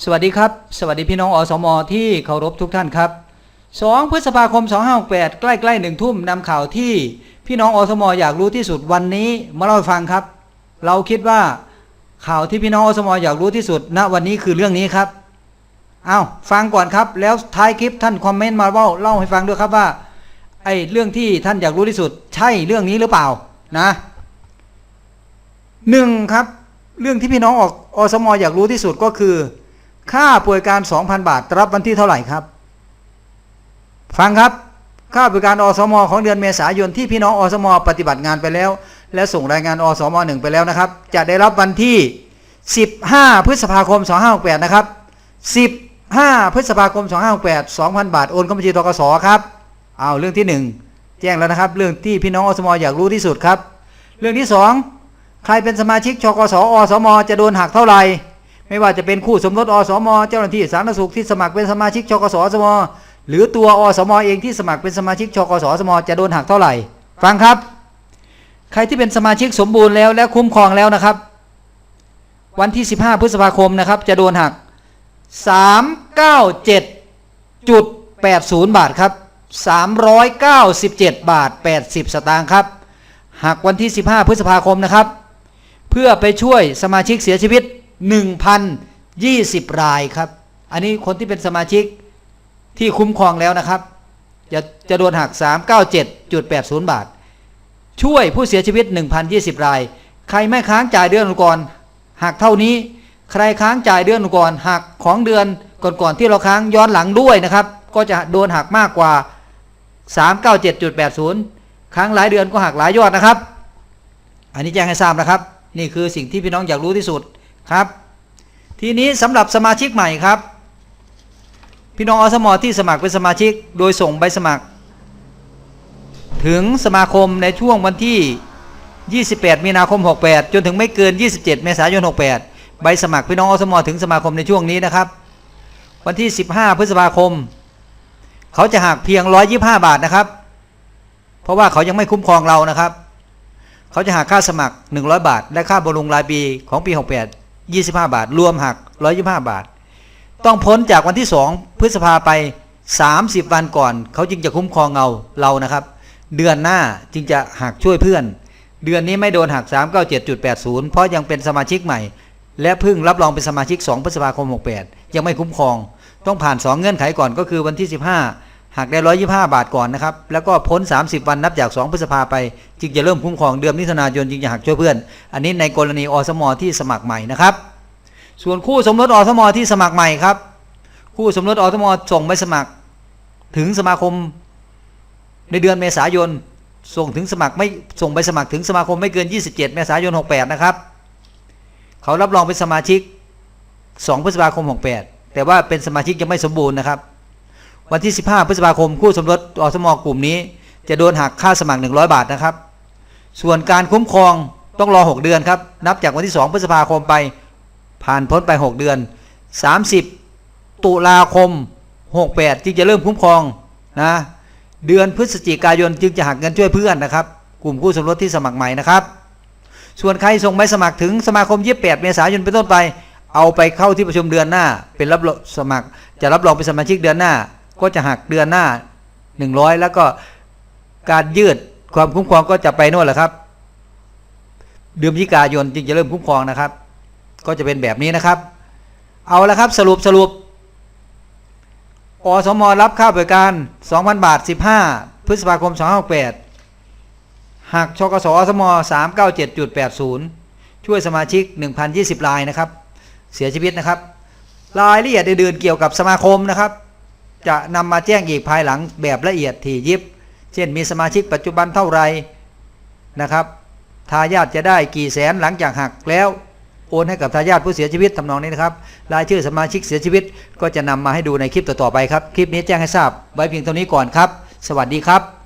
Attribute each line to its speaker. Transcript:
Speaker 1: สวัสดีครับ สวัสดีพี่น้องอสม ที่เคารพทุกท่านครับ 2 พฤษภาคม 2568 ใกล้ๆหนึ่งทุ่มนำข่าวที่พี่น้องอสม อยากรู้ที่สุดวันนี้มาเล่าให้ฟังครับ เราคิดว่าข่าวที่พี่น้องอสม อยากรู้ที่สุดณวันนี้คือเรื่องนี้ครับเอาฟังก่อนครับ แล้วท้ายคลิปท่านคอมเมนต์มาเล่าเล่าให้ฟังด้วยครับว่าไอ้เรื่องที่ท่านอยากรู้ที่สุด ใช่เรื่องนี้หรือเปล่านะหนึ่งครับ เรื่องที่พี่น้องออกอสม อยากรู้ที่สุดก็คือ ค่าป่วยการ 2,000 บาท รับวันที่เท่าไหร่ครับ ฟังครับ ค่าบริการอสม ของเดือนเมษายนที่พี่น้องอสม ปฏิบัติงานไปแล้ว และส่งรายงานอสมหนึ่งไปแล้วนะครับ จะได้รับวันที่ 15 พฤษภาคม 2568 นะครับ 15 พฤษภาคม 2568 2,000 บาท โอนเข้าบัญชีทกสครับ เอาเรื่องที่ 1 แจ้งแล้วนะครับ เรื่องที่พี่น้องอสม อยากรู้ที่สุดครับ เรื่องที่ 2 ใครเป็นสมาชิกชกสอสม จะโดนหักเท่าไหร่ ไม่ว่าจะเป็นคู่สมรสอสม เจ้าหน้าที่สาธารณสุขที่สมัครเป็นสมาชิกชกสอสม หรือตัวอสมเองที่สมัครเป็นสมาชิกชกสอสม จะโดนหักเท่าไหร่ ฟังครับ ใครที่เป็นสมาชิกสมบูรณ์แล้วและคุ้มครองแล้วนะครับ วันที่ 15 พฤษภาคมนะครับ จะโดนหัก 397.80 บาทครับ 397 บาท 80 สตางค์ครับหักวันที่ 15 พฤษภาคมนะครับ เพื่อไปช่วยสมาชิกเสียชีวิต 1,020 รายครับ อันนี้คนที่เป็นสมาชิกที่คุ้มครองแล้วนะครับ จะจะโดนหัก 397.80 บาท ช่วยผู้เสียชีวิต 1,020 ราย ใครไม่ค้างจ่ายเดือนก่อนหักเท่านี้ ใครค้างจ่ายเดือนก่อนหักของเดือนก่อนๆที่เราค้างย้อนหลังด้วยนะครับ ก็จะโดนหักมากกว่า 397.80 ค้างหลายเดือนก็หักหลายยอดนะครับ อันนี้แจ้งให้ทราบนะครับ นี่คือสิ่งที่พี่น้องอยากรู้ที่สุด ครับ ทีนี้สำหรับสมาชิกใหม่ครับ พี่น้องอสมอที่สมัครเป็นสมาชิก โดยส่งใบสมัคร ถึงสมาคมในช่วงวันที่ 28 มีนาคม 68 จนถึงไม่เกิน 27 เมษายน 68 ใบสมัครพี่น้องอสมอถึงสมาคมในช่วงนี้นะครับ วันที่ 15 พฤษภาคม เขาจะหักเพียง 125 บาทนะครับ เพราะว่าเขายังไม่คุ้มครองเรานะครับเขาจะหักค่าสมัคร 100 บาท และค่าบำรุงรายปีของปี 68 25 บาท รวมหัก 125 บาท ต้องพ้นจากวันที่2พฤษภาไป 30 วันก่อน เขาจึงจะคุ้มครองเราเรานะครับ เดือนหน้าจึงจะหักช่วยเพื่อน เดือนนี้ไม่โดนหัก 397.80 เพราะยังเป็นสมาชิกใหม่ และเพิ่งรับรองเป็นสมาชิก 2 พฤษภาคม 68 ยังไม่คุ้มครอง ต้องผ่าน 2 เงื่อนไขก่อนก็คือวันที่ 15 หักได้125บาทก่อนนะครับ แล้วก็พ้น 30 วันนับจาก 2 พฤษภาไป จึงจะเริ่มคุ้มครองเดือนมิถุนายนจึงจะหักช่วยเพื่อน อันนี้ในกรณีอสมที่สมัครใหม่นะครับ ส่วนคู่สมรสอสมที่สมัครใหม่ครับ คู่สมรสอสมส่งใบสมัคร ถึงสมาคมในเดือนเมษายน ส่งถึงสมัครไม่ส่งใบสมัครถึงสมาคมไม่เกิน 27 เมษายน 68 นะครับ เขารับรองเป็นสมาชิก 2 พฤษภาคม 68 แต่ว่าเป็นสมาชิกยังไม่สมบูรณ์นะครับ วันที่ 15 พฤษภาคมคู่สมรสอสมกลุ่มนี้ จะโดนหักค่าสมัคร 100 บาทนะครับ ส่วนการคุ้มครองต้องรอ 6 เดือนครับ นับจากวันที่ 2 พฤษภาคมไป ผ่านพ้นไป 6 เดือน 30 ตุลาคม 68 จึงจะเริ่มคุ้มครองนะเดือนพฤศจิกายนจึงจะหักเงินช่วยเพื่อนนะครับ กลุ่มคู่สมรสที่สมัครใหม่นะครับ ส่วนใครส่งใบสมัครถึงสมาคม 28 เมษายนเป็นต้นไป เอาไปเข้าที่ประชุมเดือนหน้า เป็นรับสมัครจะรับรองเป็นสมาชิกเดือนหน้า ก็จะหักเดือนหน้า 100 แล้วก็การยืดความคุ้มครองก็จะไปโน่นแหละครับ เดือนพฤศจิกายนจึงจะเริ่มคุ้มครองนะครับ ก็จะเป็นแบบนี้นะครับ เอาละครับสรุปสรุปอสมรับค่าบริการ 2,000 บาท 15 พฤษภาคม 2568หักชกสอสม 397.80 ช่วยสมาชิก 1,020 รายนะครับ เสียชีวิตนะครับ รายละเอียดอื่นๆเกี่ยวกับสมาคมนะครับ จะนำมาแจ้งอีกภายหลังแบบละเอียดถี่ยิบ เช่นมีสมาชิกปัจจุบันเท่าไหรนะครับทายาทจะได้กี่แสนหลังจากหักแล้ว โอนให้กับทายาทผู้เสียชีวิตทำนองนี้นะครับรายชื่อสมาชิกเสียชีวิต ก็จะนำมาให้ดูในคลิปต่อๆไปครับ คลิปนี้แจ้งให้ทราบไว้เพียงเท่านี้ก่อนครับ สวัสดีครับ